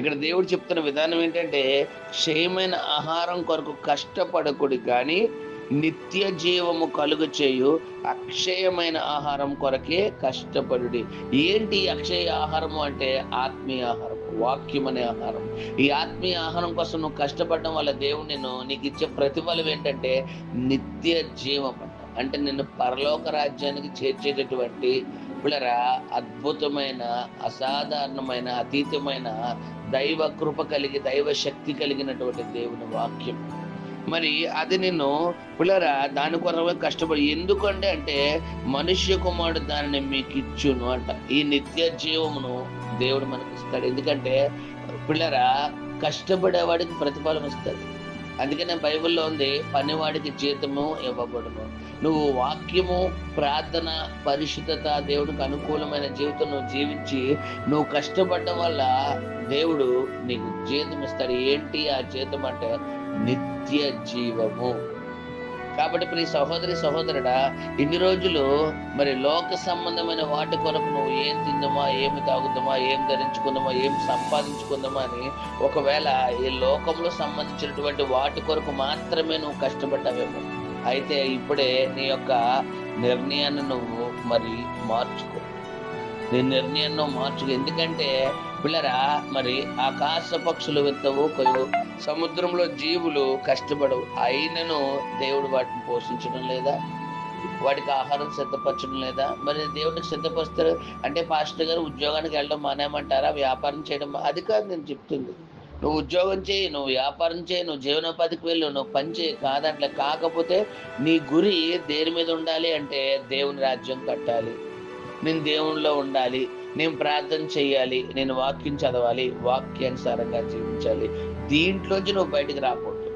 ఇక్కడ దేవుడు చెప్తున్న విధానం ఏంటంటే క్షయమైన ఆహారం కొరకు కష్టపడకుడి కానీ నిత్య జీవము కలుగు చేయు అక్షయమైన ఆహారం కొరకే కష్టపడుడి. ఏంటి అక్షయ ఆహారము అంటే? ఆత్మీయ ఆహారం వాక్యం అనే ఆహారం. ఈ ఆత్మీయ ఆహారం కోసం నువ్వు కష్టపడడం వల్ల దేవుడు నేను నీకు ఇచ్చే ప్రతిఫలం ఏంటంటే నిత్య జీవం అంటే నిన్ను పరలోక రాజ్యానికి చేర్చేటటువంటి పిల్లరా అద్భుతమైన అసాధారణమైన అతీతమైన దైవ కృప కలిగి దైవ శక్తి కలిగినటువంటి దేవుని వాక్యం. మరి అది నేను పిల్లరా దాని కొరకే కష్టపడి ఎందుకంటే అంటే మనుష్య కుమారుడు దానిని మీకు ఇచ్చును అంట. ఈ నిత్య జీవమును దేవుడు మనకు ఇస్తాడు ఎందుకంటే పిల్లరా కష్టపడేవాడికి ప్రతిఫలం ఇస్తాడు. అందుకనే బైబిల్లో ఉంది పనివాడికి జీతము ఇవ్వకూడదు నువ్వు వాక్యము ప్రార్థన పరిశుద్ధత దేవుడికి అనుకూలమైన జీవితం నువ్వు జీవించి నువ్వు కష్టపడడం వల్ల దేవుడు నీకు జీతం ఇస్తాడు. ఏంటి ఆ జీతం అంటే? నిత్య జీవము. కాబట్టి ప్రియ సహోదరి సహోదరుడా ఇన్ని రోజులు మరి లోక సంబంధమైన వాటి కొరకు నువ్వు ఏం తిందమా ఏమి తాగుదామా ఏం ధరించుకుందామా ఏం సంపాదించుకుందామా అని ఒకవేళ ఈ లోకంలో సంబంధించినటువంటి వాటి కొరకు మాత్రమే నువ్వు కష్టపడ్డావేమో. అయితే ఇప్పుడే నీ యొక్క నిర్ణయాన్ని నువ్వు మరి మార్చుకో. నీ నిర్ణయాన్ని నువ్వు ఎందుకంటే పిల్లరా మరి ఆకాశ పక్షులు విత్తవు కొయ్యవు. సముద్రంలో జీవులు కష్టపడవు. అయినను దేవుడు వాటిని పోషించడం లేదా? వాటికి ఆహారం సిద్ధపరచడం లేదా? మరి దేవుడికి సిద్ధపరుస్తారు? అంటే పాస్టర్ గారు ఉద్యోగానికి వెళ్ళడం మానేమంటారా వ్యాపారం చేయడం మా- అది కాదు నేను చెప్తుంది. నువ్వు ఉద్యోగం చేయి నువ్వు వ్యాపారం చేయి నువ్వు జీవనోపాధికి వెళ్ళు నువ్వు పని చేయి. అట్లా కాకపోతే నీ గురి దేని మీద ఉండాలి అంటే దేవుని రాజ్యం కట్టాలి. నేను దేవునిలో ఉండాలి నేను ప్రార్థన చేయాలి నేను వాక్యం చదవాలి వాక్యానుసారంగా జీవించాలి. దీంట్లోంచి నువ్వు బయటికి రాకూడదు.